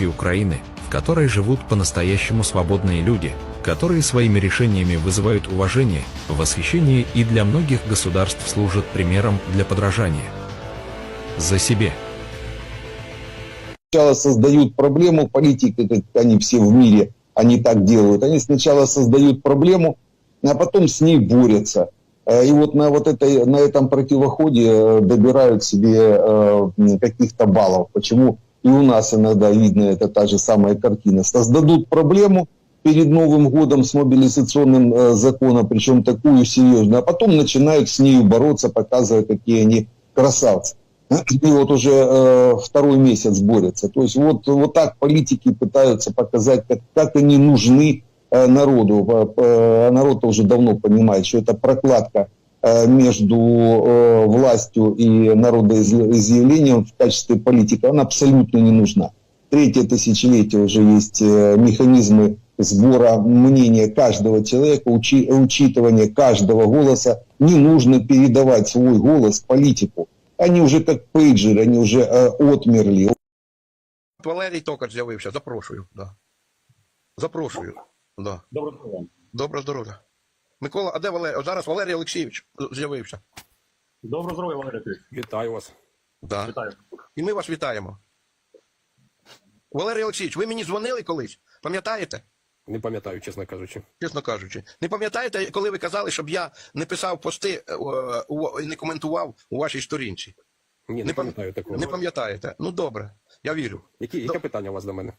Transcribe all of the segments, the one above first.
будущей Украины, в которой живут по-настоящему свободные люди, которые своими решениями вызывают уважение, восхищение и для многих государств служат примером для подражания. За себе. сначала создают проблему, политики, как они все в мире, они так делают. Они сначала создают проблему, а потом с ней борются. Э, И вот на, вот этой, на этом противоходе э, добирают себе э, каких-то баллов. Почему и у нас иногда видно это та же самая картина. Создадут проблему перед Новым годом с мобилизационным э, законом, причем такую серьезную, а потом начинают с нею бороться, показывая, какие они красавцы. И вот уже э, второй месяц борются. То есть вот, вот так политики пытаются показать, как, как они нужны э, народу. Э, э, народ уже давно понимает, что это прокладка э, между э, властью и народоизъявлением в качестве политики, она абсолютно не нужна. Третье тысячелетие уже есть э, механизмы сбора мнения каждого человека, учи- учитывания каждого голоса. Не нужно передавать свой голос политику. Они уже как пейджеры, они уже э, отмерли. Валерій Токар з'явився, запрошую. Да. Запрошую. Да. Доброго вам. Доброго здоров'я. Микола, а де Валерій? О, зараз Валерій Олексійович з'явився. Доброго здоров'я, Валерій Петрович. Вітаю вас. Да. Вітаю. І ми вас вітаємо. Валерій Олексійович, ви мені дзвонили колись? Пам'ятаєте? Не пам'ятаю, чесно кажучи. Чесно кажучи. Не пам'ятаєте, коли ви казали, щоб я не писав пости е, і не коментував у вашій сторінці? Ні, не, Не пам'ятаю такого. Не пам'ятаєте? Ну добре, я вірю. Які, яке питання у вас до мене?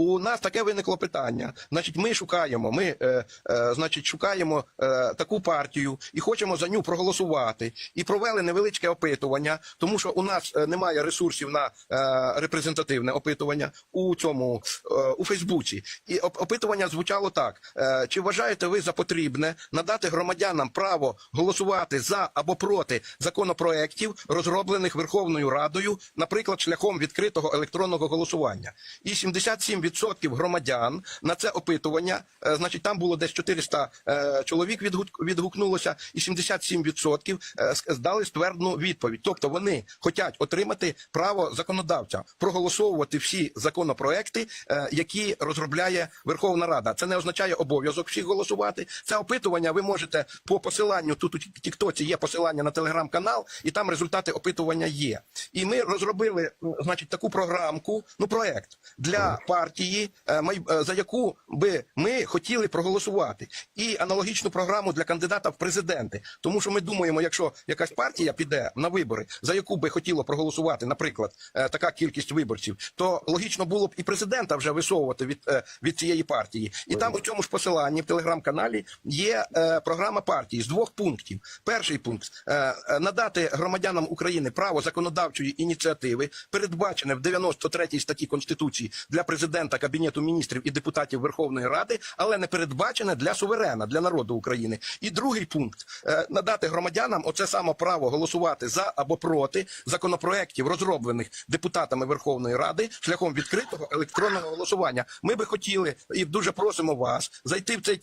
У нас таке виникло питання. Значить, ми шукаємо, ми е, е, значить, шукаємо е, таку партію і хочемо за ню проголосувати. І провели невеличке опитування, тому що у нас е, немає ресурсів на е, репрезентативне опитування у цьому е, у Фейсбуці. І опитування звучало так: е, чи вважаєте ви за потрібне надати громадянам право голосувати за або проти законопроєктів, розроблених Верховною Радою, наприклад, шляхом відкритого електронного голосування? І 77% громадян на це опитування, е, значить, там було десь 400 е, чоловік відгук- відгукнулося, і 77% е, здали ствердну відповідь. Тобто вони хочуть отримати право законодавця проголосовувати всі законопроекти, які розробляє Верховна Рада. Це не означає обов'язок всіх голосувати. Це опитування ви можете по посиланню. Тут у Тіктоці є посилання на телеграм-канал, і там результати опитування є. І ми розробили, значить, таку програмку, ну проект для партії, е, май- е, за яку би ми хотіли проголосувати, і аналогічну програму для кандидата в президенти. Тому що ми думаємо, якщо якась партія піде на вибори, за яку би хотіло проголосувати, наприклад, е, така кількість виборців, то логічно було б і президента вже висовувати від, е, від цієї партії. І там у цьому ж посиланні в телеграм-каналі є е, програма партії з двох пунктів. Перший пункт е, е, надати громадянам України право законодавчої ініціативи, передбачене в 93 статті Конституції для президента, кабінету міністрів і депутатів Верховної Ради, але не передбачене для суверена, для народу України. І другий пункт е, надати громадянам оце саме право голосувати за або проти законопроєктів, розроблених депутатами Верховної Ради шляхом відкритого електронного голосування. Ми би хотіли і дуже просимо вас зайти в цей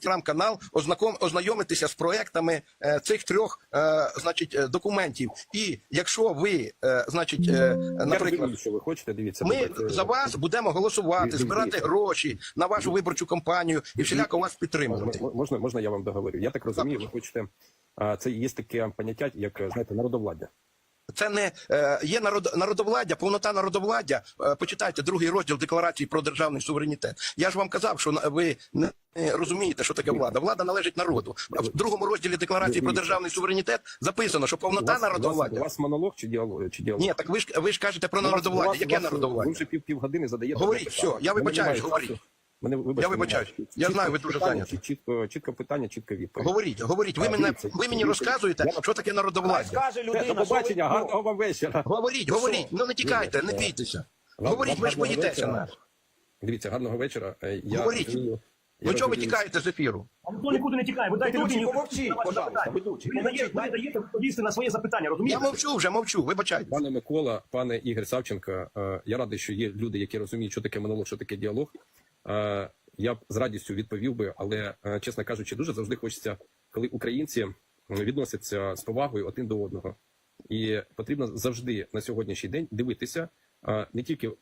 телеграм-канал, ознаком ознайомитися з проектами е, цих трьох, е, значить, е, документів. І якщо ви, значить, наприклад. розумію, що ви хочете, дивіться. Ми давайте- за вас будемо голосувати, збирати гроші на вашу виборчу кампанію і всіляко вас підтримувати. Можна, можна я вам договорю? Я так розумію, ви хочете. Це є таке поняття, як знаєте, народовладдя. Це не е, є народ, народовладдя, повнота народовладдя. Е, почитайте другий розділ декларації про державний суверенітет. Я ж вам казав, що ви не розумієте, що таке влада. Влада належить народу. В другому розділі декларації про державний суверенітет записано, що повнота вас, у вас, у вас монолог чи діалог? Чи діалог? Ні, так ви ж ви ж кажете про народовладдя. Яке народовладдя? Ви вже пів півгодини задаєте. Говоріть, все, я вибачаюсь, говоріть. Мене, вибачте, Я вибачаюсь. Я Чітко знаю, ви дуже питання, зайняті. Чітко, чітко питання, чітко відповідь. Говоріть, говоріть. Ви А, мене ви мені розказуєте, я- що таке народовладдя. Скаже До людина, що побачення, ви- гарного вам вечора. Говоріть, говоріть. Ну не тікайте, не бійтеся. Вам- Говоріть, ви ж боїтеся нас. Дивіться, гарного вечора. Е, Я Говоріть. розумію- я Ну чого ви тікаєте з ефіру? А ніхто нікуди не тікає. Ви дайте людині пожалуйста. Ви не даєте, відповісти на своє запитання, Я мовчу вже, мовчу, вибачайте. Пане Микола, пане Ігор Савченко, е, я радий, що є люди, які розуміють, що таке монолог, що таке діалог. Е, Я б з радістю відповів би, але е, чесно кажучи, дуже завжди хочеться, коли українці відносяться з повагою один до одного. І потрібно завжди на сьогоднішній день дивитися е, не тільки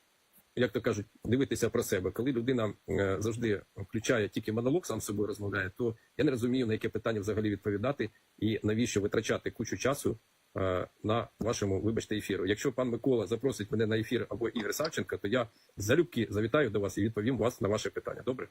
як то кажуть, дивитися про себе. Коли людина завжди включає тільки монолог, сам з собою розмовляє, то я не розумію, на яке питання взагалі відповідати і навіщо витрачати кучу часу на вашому, вибачте, ефіру. Якщо пан Микола запросить мене на ефір або Ігор Савченко, то я залюбки завітаю до вас і відповім вас на ваше питання. Добре?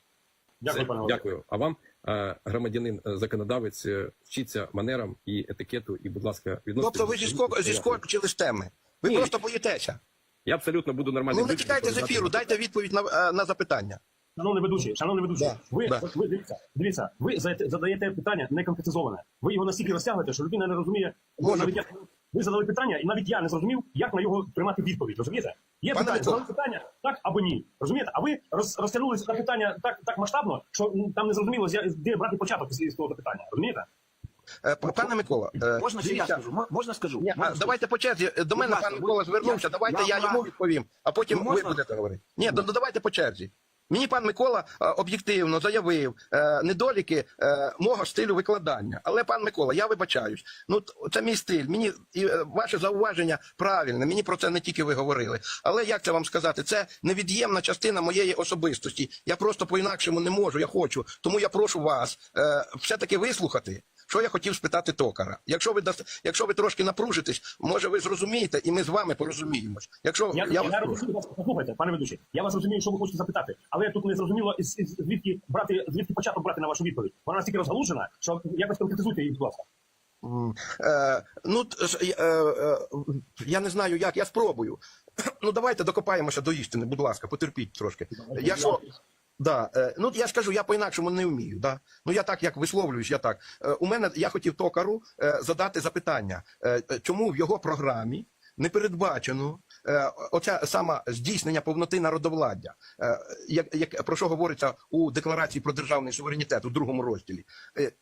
Дякую, пане дякую. А вам, е, громадянин, е, законодавець, е, вчіться манерам і етикету, і, будь ласка, відноситесь. Тобто ви до зіскок, своїх зіскочили з теми. Ви Ні. просто боїтеся. Я абсолютно буду нормально. Ну не тікайте з ефіру, дайте відповідь на, е, на запитання. Шановний ведучий, шановний ведучий, Да, ви, да. ви дивіться, дивіться, ви задаєте, задаєте питання не конкретизоване. Ви його настільки розтягуєте, що людина не розуміє. бо Може навіть я, ви задали питання, і навіть я не зрозумів, як на його приймати відповідь. Розумієте? Є Пане питання, задали питання так або ні. Розумієте? А ви роз, розтягнулися на питання так, так масштабно, що там не зрозуміло, де брати початок із з того питання. Розумієте? Е, Пане Микола, е, Можна ще я скажу? Можна скажу? Ні, Можна давайте по черзі. До мене пан Микола звернувся. Давайте я я йому відповім, а потім Ну, ви можна? будете говорити. Ні, ну давайте по черзі. Мені пан Микола е, об'єктивно заявив е, недоліки е, мого стилю викладання. Але пан Микола, я вибачаюсь. Ну це мій стиль. Мені і ваше зауваження правильне. Мені про це не тільки ви говорили. Але як це вам сказати? Це невід'ємна частина моєї особистості. Я просто по-інакшому не можу. Я хочу. Тому я прошу вас все таки вислухати. Що я хотів спитати токара? Якщо ви якщо ви трошки напружитесь, може ви зрозумієте, і ми з вами порозуміємось. Якщо Я, я, я, вас я розумію вас, послухайте, пане ведучий. Я вас розумію, що ви хочете запитати, але тут не зрозуміло звідки брати, звідки початок брати на вашу відповідь. Вона настільки розгалужена, що якось конкретизуйте її, будь ласка. Е, ну, е, е, я не знаю як, я спробую. Ну, давайте докопаємося до істини, будь ласка, потерпіть трошки. Я що, да, е, ну я скажу, я по-інакшому не вмію. Да? Ну я так як висловлююсь, я так. Е, у мене я хотів токару е, задати запитання, чому в його програмі не передбачено оця сама здійснення повноти народовладдя, як, як про що говориться у декларації про державний суверенітет у другому розділі.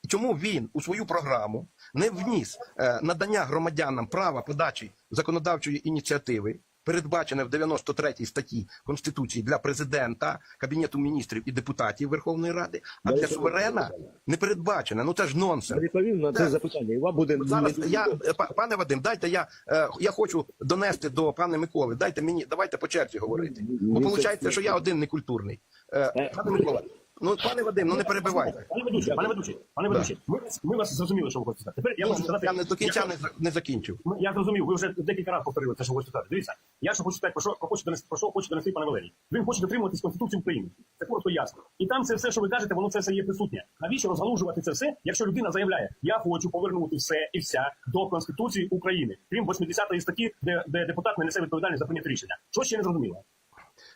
Чому він у свою програму не вніс надання громадянам права подачі законодавчої ініціативи, передбачене в 93 статті Конституції для президента, Кабінету міністрів і депутатів Верховної Ради, а для суверена не передбачене. Ну це ж Я нонсенс. відповім на це запитання. І вам буде Зараз я е, па- пане Вадим, дайте я, е, я хочу донести до пана Миколи. Дайте мені, давайте по черзі говорити. Бо виходить, що я один некультурний. Е, Пане Микола, ну пане Вадим, ну не перебивайте. Пане ведучий, пане ведучий, пане ведучий, ми, ми вас зрозуміли, що ви хочете сказати. Тепер я Ну, сказати. Я не до кінця не, не закінчив. Ну, Я зрозумів, ви вже декілька разів повторили те, що хочете сказати. Дивіться, я що хочу сказати, про що про хочу донести, про що хоче донести пане Валерій. Він хоче дотримуватись Конституції України. Це коротко ясно. І там це все, що ви кажете, воно це все є присутнє. Навіщо розгалужувати це все, якщо людина заявляє, я хочу повернути все і вся до Конституції України, крім 80 статті, де, де депутат не несе відповідальність за прийняте рішення. Що ще не зрозуміло?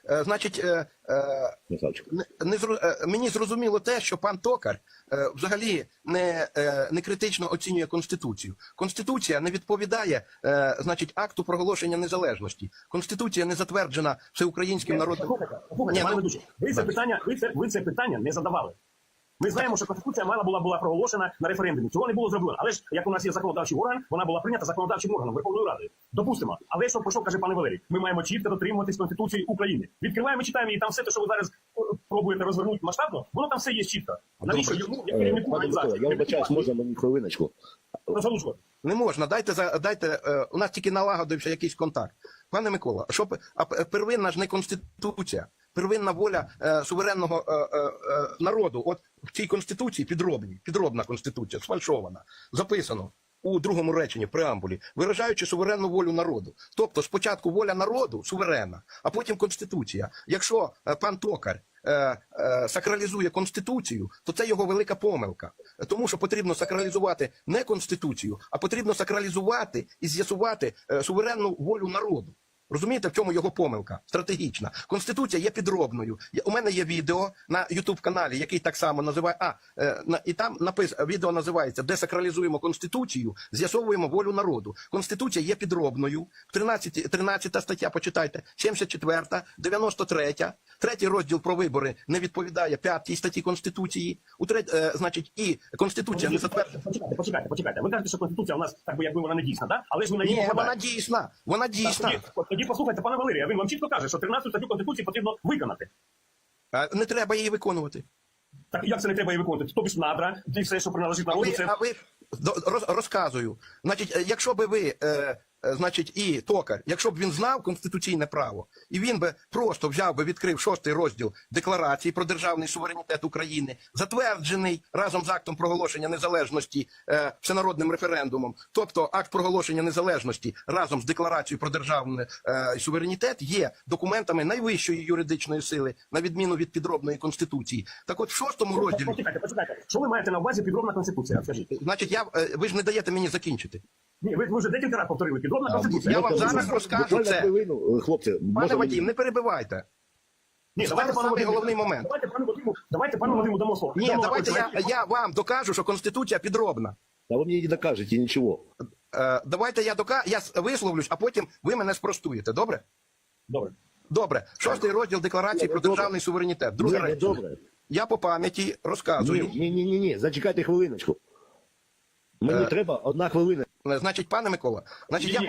Е, значить, е, е, не, мені зрозуміло те, що пан Токар взагалі не, не критично оцінює конституцію. Конституція не відповідає, значить, акту проголошення незалежності. Конституція не затверджена всеукраїнським народом. Ну, ви це питання, ви це, ви це питання не задавали. Ми знаємо, що Конституція мала була, була проголошена на референдумі. Цього не було зроблено. Але ж як у нас є законодавчий орган, вона була прийнята законодавчим органом Верховної Ради. Допустимо. Але що про що каже пане Валерій? Ми маємо чітко дотримуватись Конституції України. Відкриваємо, читаємо і там все те, що ви зараз пробуєте розвернути масштабно, воно там все є чітко. Навіщо йому як керівнику організації? я вибачаюсь, можна мені хвилиночку. Не можна, дайте за дайте. Е, у нас тільки налагодився якийсь контакт. Пане Микола, що а первинна ж не конституція, первинна воля е, суверенного е, е, е, народу. От в цій конституції підробній, підробна конституція, сфальшована, записано. У другому реченні преамбулі, виражаючи суверенну волю народу. Тобто спочатку воля народу суверенна, а потім конституція. Якщо е, пан Токар е, е, сакралізує конституцію, то це його велика помилка. Тому що потрібно сакралізувати не конституцію, а потрібно сакралізувати і з'ясувати суверенну волю народу. Розумієте, в чому його помилка стратегічна? Конституція є підробною. У мене є відео на Ютуб каналі, який так само називає. А е, на і там напис відео називається Десакралізуємо конституцію, з'ясовуємо волю народу. Конституція є підробною. 13, 13 стаття, почитайте, 74, 93, третій розділ про вибори не відповідає п'ятій статті Конституції. У треть, е, значить, і Конституція не затверджена. Почекайте, почекайте, почекайте. Ви кажете, що Конституція у нас так би якби вона не дійсна, так? Але ж ви на Ні, вона дійсна. Вона дійсна. Тоді, послухайте, пана Валерія, він вам чітко каже, що 13 статтю Конституції потрібно виконати. А Не треба її виконувати. Так як це не треба її виконувати? Тобі ж надра, і все, що приналежить А народу, ви, це а ви роз, розказую. Значить, е, якщо би ви е, значить, і токар, якщо б він знав конституційне право, і він би просто взяв би відкрив шостий розділ декларації про державний суверенітет України, затверджений разом з актом проголошення незалежності е, всенародним референдумом, тобто акт проголошення незалежності разом з декларацією про державний е, суверенітет є документами найвищої юридичної сили, на відміну від підробної конституції. Так, от в шостому розділі, Почекайте, почекайте. Що ви маєте на увазі підробна конституція? Скажіть. значить, я е, ви ж не даєте мені закінчити. Ні, ви, вже декілька разів повторили. Підробна конституція. я вам Тобто, зараз розкажу це. хвилину, хлопці. Пане Вадім, не перебивайте. Ні, давайте пану Вадиму. головний момент. Давайте пану Вадиму, давайте пану Вадиму дамо слово. Ні, давайте я, я вам докажу, що конституція підробна. Та ви мені не докажете нічого. Е, давайте я дока... я с- висловлюсь, а потім ви мене спростуєте. Добре? Добре. Добре. Шостий розділ декларації про державний суверенітет. Друге Ні, не речення. добре. Я по пам'яті розказую. Ні, ні, ні, ні, зачекайте хвилиночку. Мені Е, треба одна хвилина. Значить, пане Микола, значить, я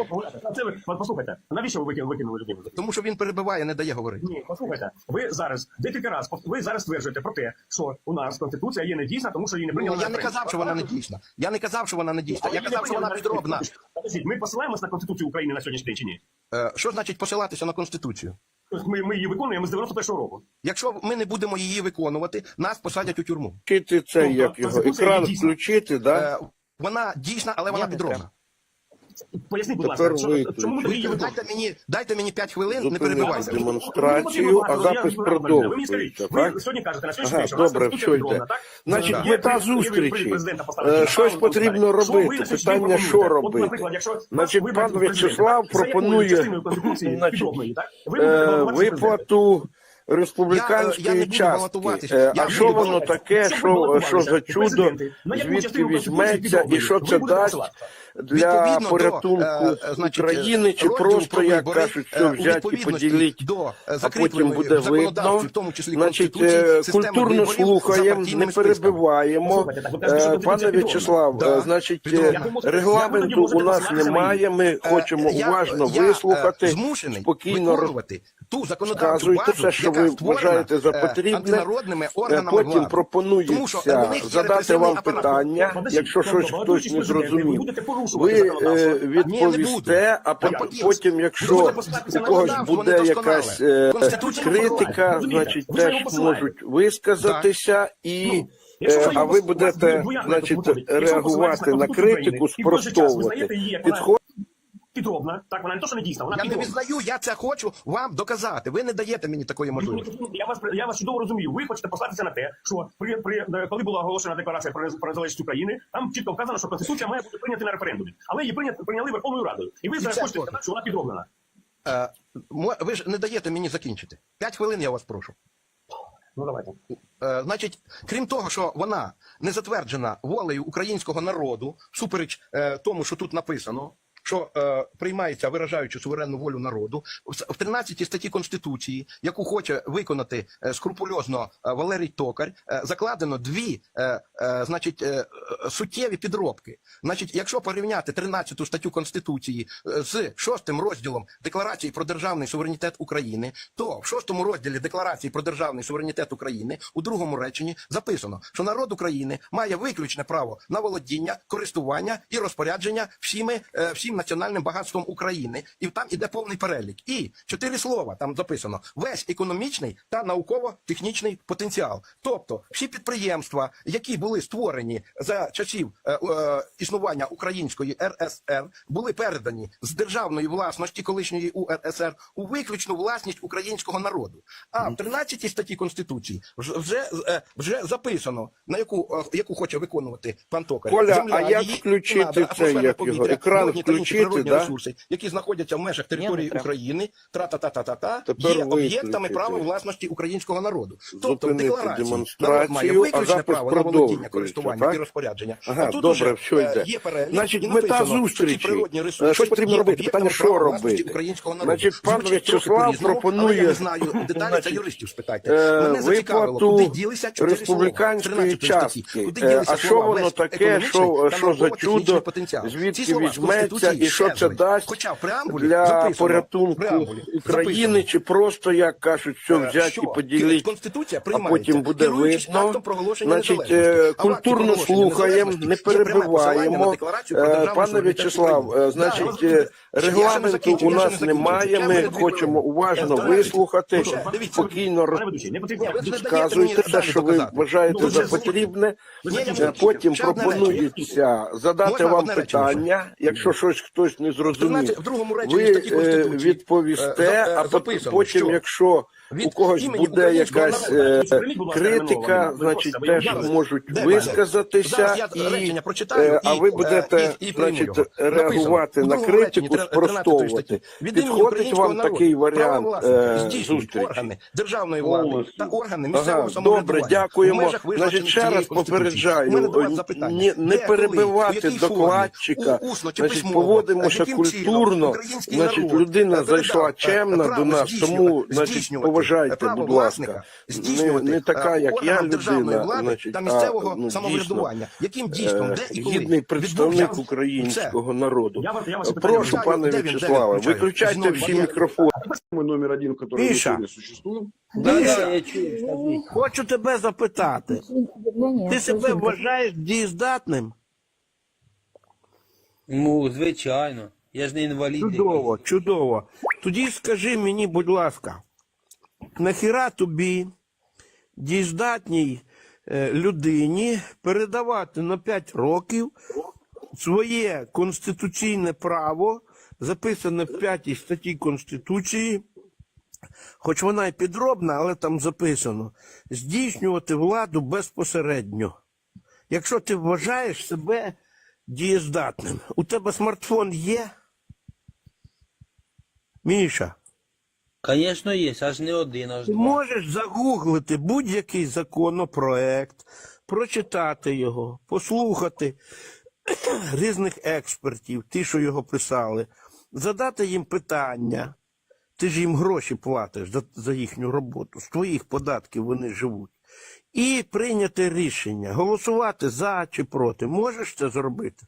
це ви, послухайте, навіщо ви викинули, викинули людину? тому що він перебиває, не дає говорити. Ні, послухайте, ви зараз декілька разів пов- ви зараз стверджуєте про те, що у нас конституція є недійсна, тому що її не Ну, прийняли. я не казав, що вона не дійсна. Я не казав, що вона не дійсна. Я казав, що вона підробна. Подождіть, ми посилаємось на конституцію України на сьогоднішній день чи ні? Е, Що значить посилатися на конституцію? Тобто ми, ми її виконуємо з 91-го року. Якщо ми не будемо її виконувати, нас посадять у тюрму. включити це, Тобто, як його, Конституція екран дійсна. включити, да? Е, Вона дійсна, але вона підробна. Поясніть, будь ласка, чому ми її? Дайте мені, дайте мені 5 хвилин, не перебивайте. демонстрацію, а запис Ви мені скажіть, ви сьогодні кажете на сьогоднішній Ага, день, що добре, йде. Значить, Є мета зустрічі. Е, щось потрібно ви робити. Питання, що робити? наприклад, якщо Значить, пан В'ячеслав пропонує, значить, підробної, Виплату Я, е, я не частки. Е, А що воно таке, що, що за чудо, яку звідки візьметься і що це дасть. Для Відповідно порятунку до, е, значить, України, чи просто, як вибори, кажуть, е, все у взяти і поділити, до е, а потім буде видно. в тому числі Значить, е, культурно слухаємо, не перебиваємо. Що Е, Пане. В'ячеслав, Да, е, значить, е, Я регламенту я у нас немає, ми Е, хочемо я- уважно я, е, вислухати, змушений спокійно роз- ту законодавчу базу, все, що яка ви вважаєте за е, потрібне. Е, Потім влади. Тому що пропонується задати вам питання, якщо щось хтось не зрозумів. Ви е, відповісте, а потім, якщо у когось буде якась е, критика, значить теж можуть висказатися і. Ну, е, А ви будете, значить, реагувати на критику, спростовувати. Підход підробна, так вона не то, що не дійсна, вона Я не підробна. визнаю, я це хочу вам доказати. Ви не даєте мені такої можливості. Я вас я вас чудово розумію. Ви хочете послатися на те, що при, при коли була оголошена декларація про, про незалежність України, там чітко вказано, що конституція має бути прийнята на референдумі, але її прийняли, прийняли Верховною Радою. І ви зараз це хочете сказати, що вона підроблена. Е, ви ж не даєте мені закінчити. П'ять хвилин я вас прошу. Ну давайте. Е, значить, крім того, що вона не затверджена волею українського народу, супереч е, тому, що тут написано. Що е, приймається, виражаючи суверенну волю народу, в с- в 13 статті Конституції, яку хоче виконати е, скрупульозно е, Валерій Токар, е, закладено дві е, е, значить, е, е, суттєві підробки. Значить, якщо порівняти 13 статтю Конституції е, з шостим розділом Декларації про державний суверенітет України, то в шостому розділі Декларації про державний суверенітет України у другому реченні записано, що народ України має виключне право на володіння, користування і розпорядження всіми е, всім національним багатством України, і там іде повний перелік. І чотири слова там записано: весь економічний та науково-технічний потенціал. Тобто всі підприємства, які були створені за часів е, е, існування української РСР, були передані з державної власності колишньої УРСР у виключну власність українського народу. А в 13 статті Конституції вже е, вже записано на яку е, яку хоче виконувати пан Токар. Коля, а як її включити надра, це, як його, екран інші включити, природні да? ресурси, які знаходяться в межах території України, тра-та-та-та-та, Тепер є об'єктами права власності українського народу. Тобто в декларації народ має виключне право на володіння, користування так? і розпорядження. Ага, а тут добре, все е, йде. є перелік, Значить, і мета написано, зустрічі. що ці природні Е, ресурси що потрібно робити? Питання, що робити? українського народу. Значить, пан В'ячеслав пропонує, я не знаю деталі, це юристів спитайте. Е, Мене зацікавило, куди ділися чотири слова 13 статті. частки. Куди ділися а що слова воно таке, що, за чудо, потенціал? звідки слова візьметься Конституції і що це дасть Хоча преамбулі для записано, порятунку преамбулі України, записано, чи просто, як кажуть, все е, взяти що? і поділити, Конституція а потім буде видно. Значить, е, культурно слухаємо, не перебиваємо. Е, Пане В'ячеслав, значить, регламенту у нас немає. Ми хочемо уважно вислухати, що, спокійно розказуйте далі що ви вважаєте Ну, за потрібне. Потім пропонується задати вам питання. Якщо щось хтось не зрозумів, в другому реченні ви статті е, Конституції, відповісте, е, е, а потім, що якщо від у когось імені буде українського якась народу- е, критика, значить теж можуть Де висказатися, і, речення прочитаю, е, а ви е, будете і- і значить, його. реагувати Написано, на критику, спростовувати. Підходить вам такий варіант зустрічі? органи державної влади та органи місцевого Ага, самоврядування. добре, дякуємо. Значить, ще раз попереджаю, не Де, перебивати докладчика. Значить, поводимося культурно. Значить, людина зайшла право до нас, тому, значить, поважайте, право будь ласка. власника, Не, здійснювати, не така, е, як я органам державної людина, влади значить, та а, місцевого ну, самоврядування, яким дійсно, дійсно, е, де і коли гідний представник відбувся- українського народу. Я вас- я вас питаю, Прошу, я пане де він, де він Вячеславе, включає? виключайте Знову всі я- мікрофони. Мы номер один, который Миша. в эфире существует. Міша, хочу тебе запитати. Заявление Ти себе служит вважаєш дієздатним? Ну, звичайно. Я ж не інвалід. Чудово, чудово. Тоді скажи мені, будь ласка, нахіра тобі, дієздатній е, людині, передавати на 5 років своє конституційне право, записане в 5 статті Конституції, хоч вона й підробна, але там записано, здійснювати владу безпосередньо. Якщо ти вважаєш себе дієздатним, у тебе смартфон є? Міша, Звісно, є, аж не один, аж ти два. можеш загуглити будь-який законопроект, прочитати його, послухати різних експертів, ті, що його писали, задати їм питання. Ти ж їм гроші платиш за, за їхню роботу, з твоїх податків вони живуть. І прийняти рішення, голосувати за чи проти. Можеш це зробити?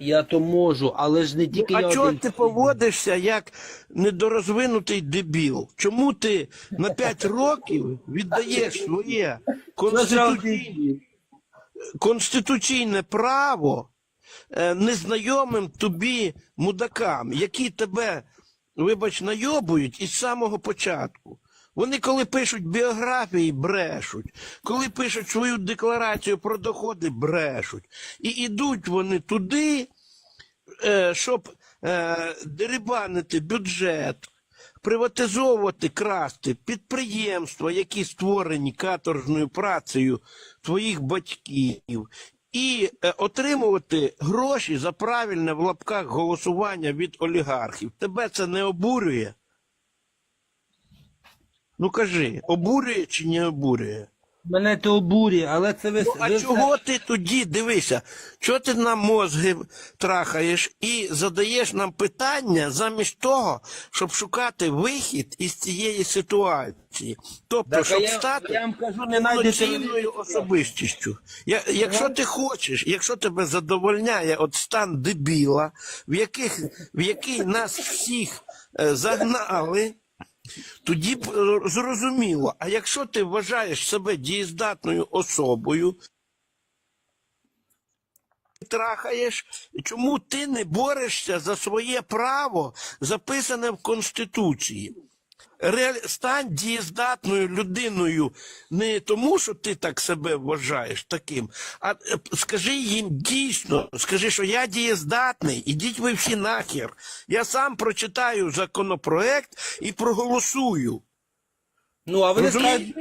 Я то можу, але ж не тільки я Ну, А чого один. ти поводишся як недорозвинутий дебіл? Чому ти на 5 років віддаєш своє конституційне, конституційне право е, незнайомим тобі мудакам, які тебе, вибач, найобують із самого початку? Вони, коли пишуть біографії, брешуть. Коли пишуть свою декларацію про доходи, брешуть. І йдуть вони туди, е, щоб е, дерибанити бюджет, приватизовувати, красти підприємства, які створені каторжною працею твоїх батьків, і е, отримувати гроші за правильне в лапках голосування від олігархів. Тебе це не обурює? Ну кажи, обурює чи не обурює? Мене то обурює, але це ви... Ну, а ви чого ти тоді дивися? Чого ти нам мозги трахаєш і задаєш нам питання замість того, щоб шукати вихід із цієї ситуації? Тобто, Так, щоб я, стати я вам кажу, не особистістю. Я, якщо ти хочеш, якщо тебе задовольняє от стан дебіла, в, яких, в який нас всіх е, загнали, тоді б е, зрозуміло. А якщо ти вважаєш себе дієздатною особою, трахаєш, чому ти не борешся за своє право, записане в Конституції? Стань дієздатною людиною не тому, що ти так себе вважаєш таким, а е, скажи їм дійсно, скажи, що я дієздатний, ідіть ви всі нахер. Я сам прочитаю законопроект і проголосую. Ну, а вони скажуть,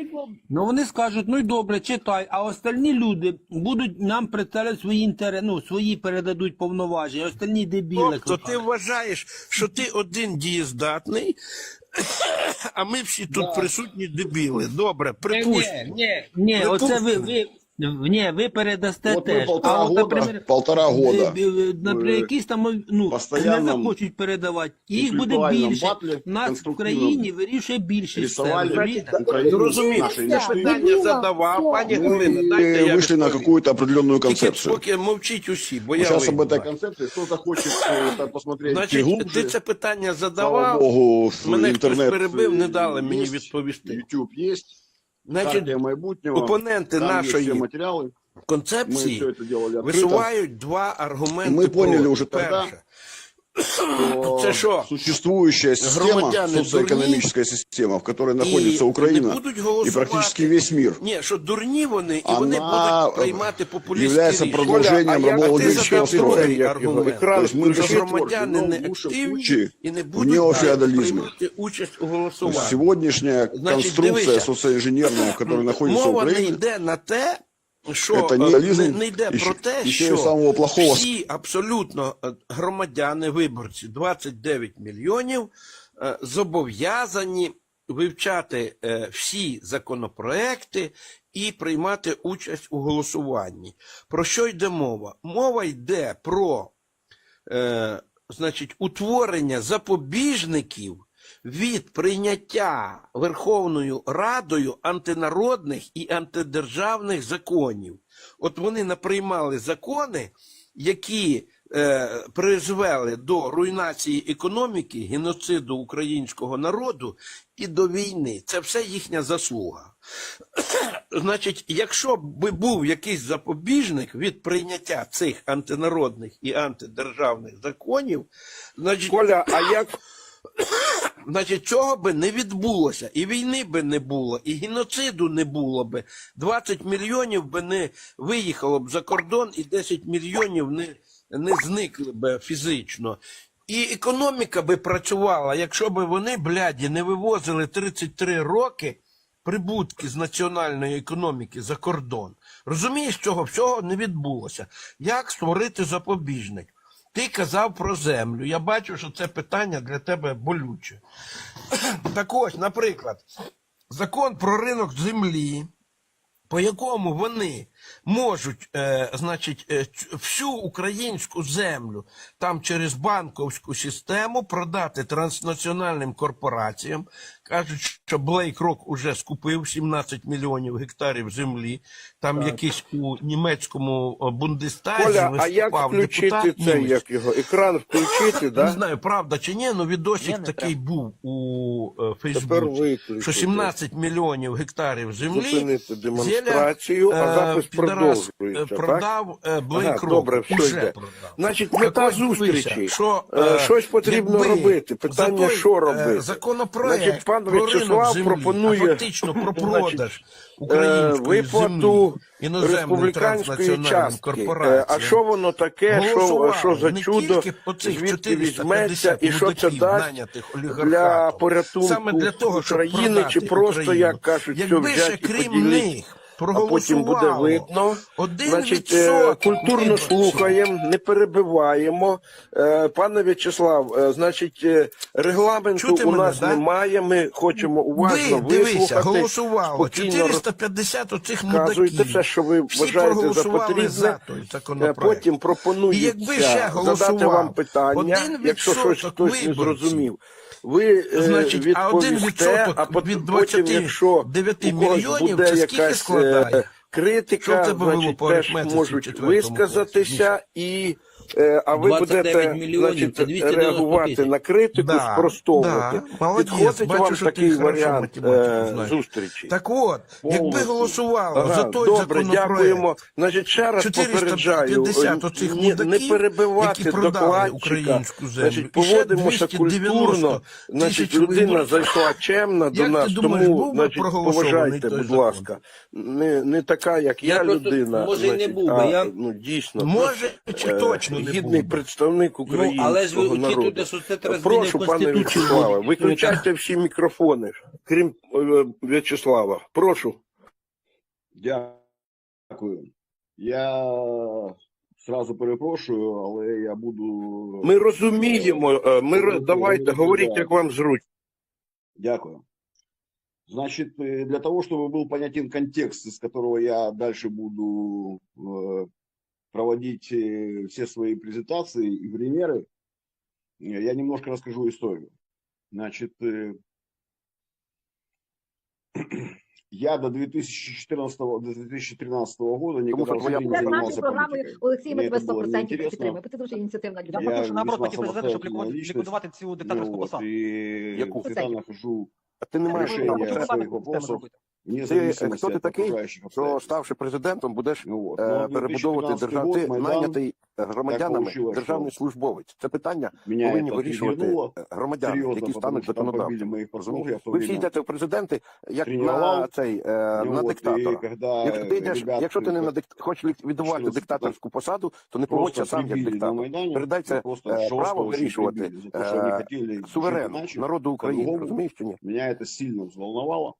ну вони скажуть, ну й добре, читай, а остальні люди будуть нам представляти свої інтереси, ну, свої передадуть повноваження, остальні дебіли. Тобто ти вважаєш, що ти один дієздатний, а ми всі тут Да. присутні дебіли. Добре, Ні, припустимо. ні, ні, ні, Припустимо. оце ви, ви, Ні, ви передасте Вот мы теж. полтора а от, года, наприклад, полтора года е, е, наприклад, в якісь там ну, не постоянном захочуть передавати. Їх буде интеллектуальном більше. батле, Нас в конструктивном Україні вирішує більшість. все, рисовали розумієте? Украину Зрозуміло, нашей я мечты. питання задавав, пані Галина, Мы дайте я вышли на відповім. какую-то определенную Тільки концепцию. поки мовчіть усі, бо я Сейчас об вийду. этой концепции кто-то хочет э, так посмотреть Значить, глубже. ти це питання Слава задавав, Богу, мене хтось интернет перебив, не дали есть, мені відповісти. YouTube есть, Значить, Хартия майбутнего, опоненти там есть все нашої материалы. Мы все концепції это делали открыто. висувають два аргументи. Ми поняли проти. уже тогда, Перше, что Це що? существующая система, Громадяне социоэкономическая система, в которой находится не Украина будуть и голосувати. практически весь мир, Ні, що дурні вони, і вони Она будуть приймати популістські является рішення. задав другий строя. аргумент? То есть мы що до сих громадяни не в активні і не в будуть неофеодализме. приймати участь у То есть голосуванні. сегодняшняя Значит, конструкция дивися. социоинженерная, в которой находится Мова не Украина, йде на те, що Это е, не, не йде про те, що самого плохого. всі абсолютно е, громадяни, виборці, 29 мільйонів, е, зобов'язані вивчати всі законопроекти і приймати участь у голосуванні. Про що йде мова? Мова йде про е, значить, утворення запобіжників від прийняття Верховною Радою антинародних і антидержавних законів. От вони наприймали закони, які е, призвели до руйнації економіки, геноциду українського народу і до війни. Це все їхня заслуга. Значить, якщо б був якийсь запобіжник від прийняття цих антинародних і антидержавних законів, значить, Коля, а як Значить, цього би не відбулося, і війни би не було, і геноциду не було би. 20 мільйонів би не виїхало б за кордон, і 10 мільйонів не, не зникли б фізично. І економіка би працювала, якщо б вони, бляді, не вивозили 33 роки прибутки з національної економіки за кордон. Розумієш, цього всього не відбулося. Як створити запобіжник? Ти казав про землю. Я бачу, що це питання для тебе болюче. Так ось, наприклад, закон про ринок землі, по якому вони можуть, е, значить, е, всю українську землю там через банковську систему продати транснаціональним корпораціям. Кажуть, що BlackRock уже скупив 17 мільйонів гектарів землі. Там якийсь у німецькому Бундестазі Коля, а як виступав включити депутат це, німець. як його, екран включити, Не знаю, правда чи ні, але відосик не такий був у е, Фейсбуці, що 17 мільйонів гектарів землі Зупинити демонстрацію, Зеля, а е, запис підарас, е, продав е, Ага, добре, все уже йде. продав. Значить, мета зустрічі. що, Е, щось потрібно робити. Питання, що робити. Законопроект Значить, пан про ринок В'ячеслав землі, пропонує, а фактично про продаж української виплату землі республіканської частки. А що воно таке, що, що за чудо, звідки візьметься і що це дасть для порятунку Саме для того, України, чи просто, як кажуть, ще взяти і крім поділити, них а потім буде видно. один Значить, е, культурно слухаємо, не перебиваємо. Е, Пане В'ячеслав, е, значить, регламенту Чути у мене, нас да? немає. Ми хочемо уважно Ви, вислухати. голосувало спокійно 450 оцих мудаків. все, що ви Всі вважаєте за потрібне. за. Потім пропонується задати вам питання, якщо щось хтось не зрозумів. Ви Значить, а відповісте, відсоток а пот- від потім, якщо у когось мільйонів, буде це скільки якась, критика, в тебе було значить, теж можуть висказатися і е, а ви будете мільйонів, значить, це 290 реагувати тисяч. на критику, Да, спростовувати. да, Підходить бачу, вам такий варіант е, зустрічі? Так от, якби Повністю. голосувало Ага, за той добре, законопроект, дякуємо. Значить, ще раз попереджаю, оцих не, не перебивати які докладчика. українську землю. Значить, поводимося культурно. Значить, людина зайшла чемна до Як нас, думаєш, тому значить, поважайте, будь закон? ласка. Не, не така, як я, Я людина. може, і не був би, а, я- ну, дійсно. Може, чи е, точно гідний був? представник Ну, українського але ж ви народу. учитуєте, що це треба зміни Прошу, в пане Конституцію. В'ячеславе, вводити. виключайте всі мікрофони, крім е, В'ячеслава. Прошу. Дякую. Я сразу перепрошую, але я буду. Ми розуміємо, е, ми ро- Добре, давайте добре, говоріть, да. як вам зручно. Дякую. Значит, э, для того, чтобы был понятен контекст, из которого я дальше буду э, проводить э, все свои презентации и примеры, э, я немножко расскажу историю. Значит, э, я до 2014 до 2013 года никогда в жизни не Це з занимался нашою програмою политикой. Олексій, ми Мені тебе це було 100% неінтересно. підтримуємо. Ти дуже ініціативна Я людина. Я думаю, що наоборот весьма хотів президента, щоб самостоятельная ліквід- личность. ліквідувати цю диктаторську Ну, вот, посаду. и Яку? всегда нахожу А ти не маєш решение права. Хочу Ти, хто ти такий, що ставши президентом, будеш Ну, вот. е, перебудовувати 2015 держав. Ти год найнятий громадянами державний службовець. Це питання меня повинні вирішувати перевернуло громадяни, які стануть законодавцями. Ви всі йдете в президенти як на цей е, Ну на диктатора. Якщо ти йдеш, якщо ти не на дикт... хочеш ліквідувати диктаторську посаду, то не поводься сам як диктатор. Передай це ну, е, жестко право вирішувати е, иначе, народу України. Розумієш чи ні? Меня это сильно взволновало.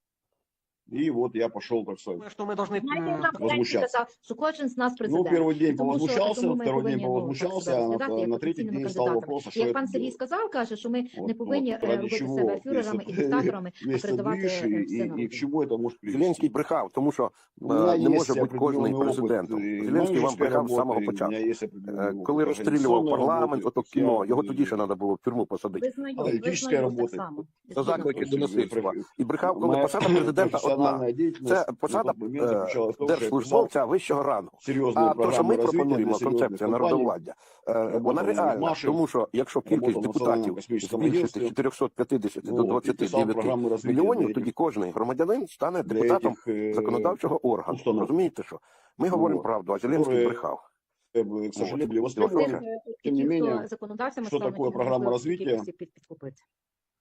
И вот я пошел, так сказать, Думаю, що ми повинні Знаєте, м, там возмущаться. казав, що кожен з нас Ну, президент. первый день І тому що- повозмущался, тому ми второй день повинні, ну, повозмущался, так себе а на, розглядати як на третий потенційними день стал кандидатами. вопрос, а І что Як я пан Сергій делаю? сказав, каже, що ми Вот, не повинні вот, е, ради робити чего себе весь фюрерами і этот- диктаторами, а весь этот передавати движ е, и, все и, и народу. к чему это может привести. Зеленський брехав, тому що У меня е, не есть може бути кожний определенный опыт президентом. и Зеленський вам менеджерской брехав з работы, самого у початку. меня есть Е, определенный опыт Коли розстрілював организационной парламент, работы. ото Я, кіно, його э, тоді ще треба було в тюрму посадити. Визнаю, Аналітичної визнаю так роботи. само. За заклики до Просто насильства. говорю, І брехав, коли моя посада президента одна. профессиональная деятельность Це на посада тот момент е, заключалась в том, что я писал держслужбовця вищого рану. серьезные А то, що программы ми развития пропонуємо, для серьезных концепція компаний. народовладдя, е, Работал вона на реальна, Маші, тому що якщо кількість работал в Національному депутатів космічному збільшити з агентстві. 450 до Ну, от, і писав 29 програму розвитку мільйонів, для тоді этих- кожний громадянин стане для депутатом этих, э, законодавчого органу. установ. Розумієте, що? Ми Ну, говоримо от, правду, а Зеленський которые- брехав. Как бы, к сожалению, были Вот. востребованы. Тим Тем не ті, менее, хто законодавцями що стануть, таке їх програма можливо розвиття? кількості під- підкупити.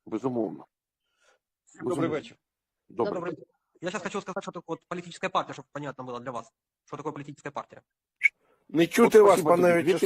Безумовно. Добрий вечір. Добре. Добрый. Я сейчас хочу сказать, что такое вот политическая партия, чтобы понятно было для вас. Что такое политическая партия? Не чути вас, пане пане Вячеслав.